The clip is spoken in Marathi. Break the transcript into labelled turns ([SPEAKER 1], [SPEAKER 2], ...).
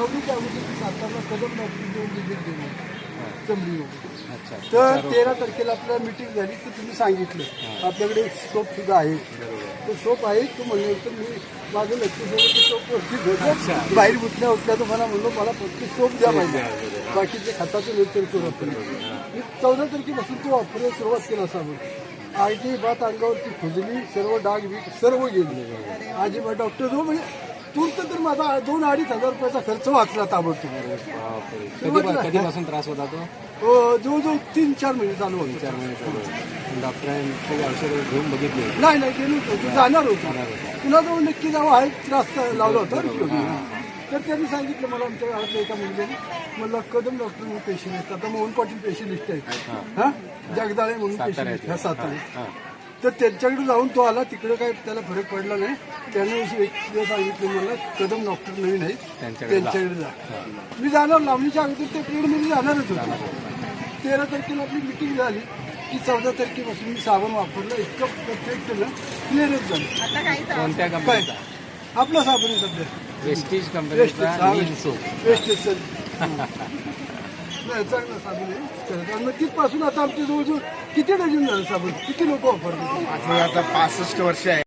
[SPEAKER 1] सातारला कदम डॉक्टर चमडी.
[SPEAKER 2] अच्छा.
[SPEAKER 1] तर तेरा तारखेला आपल्याला मिटिंग झाली तर तुम्ही सांगितलं. आपल्याकडे एक स्टोप सुद्धा आहे. तो स्टोप आहे तो म्हणले तर मी माझं लक्ष्मीसोबत स्टोप वरती बाहेर उठल्या उठल्या तर मला म्हणलो मला फक्त स्टोप द्या पाहिजे बाकीचे खताचं आपण. मी चौदा तारखेपासून तो वापरायला सुरुवात केला साबण आजी बात अंगावरती खुजली सर्व डाग बीग सर्व गेले. आजीबा डॉक्टर जो म्हणजे तूर्त तर माझा दोन अडीच हजार रुपयाचा खर्च वाचला ताबडतोब.
[SPEAKER 2] बापरे. कधी कधीपासून त्रास होता तो?
[SPEAKER 1] अं, जवळजवळ तीन चार महिने चालू होते.
[SPEAKER 2] चार महिने चालू डॉक्टरांकडे औषध घेऊन बघितले
[SPEAKER 1] नाही नाही गेलो होतो. तू जाणार होतो. तुला जाऊन नक्की जावं आहे त्रास तर लावला होता. ना. तर त्यांनी सांगितलं मला आमच्या गावातल्या एका मुलग्याने मला कदम डॉक्टर म्हणून पेशंट आहेत आता मोहन पाटील पेशंट आहेत. हा. जगदाळे म्हणून पेशंट ह्या सातारा तर त्यांच्याकडे जाऊन तो आला. तिकडे काय त्याला फरक पडला नाही. त्याने अशी एक दिवस सांगितलं मला कदम डॉक्टर नवीन आहेत.
[SPEAKER 2] त्यांच्याकडे जा.
[SPEAKER 1] मी जाणार लावणीच्या अगोदर त्या पिरियडमध्ये जाणारच होतो. तेरा तारखेला आपली मिटिंग झाली. की चौदा तारखेपासून मी साबण वापरलं. इतकं परफेक्ट ना. क्लिअरच झालं.
[SPEAKER 2] कोणत्या
[SPEAKER 1] काय?
[SPEAKER 2] कंपनीचा
[SPEAKER 1] आपला साबण आहे सध्या.
[SPEAKER 2] वेस्टीज
[SPEAKER 1] वेस्ट
[SPEAKER 2] कंपनीचा नीम सोप
[SPEAKER 1] वेस्ट सर नाही चांगला साबण आहे. तिथपासून आता आमच्या जवळजवळ किती डझन झालं साबण? किती लोक वापरतात?
[SPEAKER 3] माझं आता पासष्ट वर्ष आहे.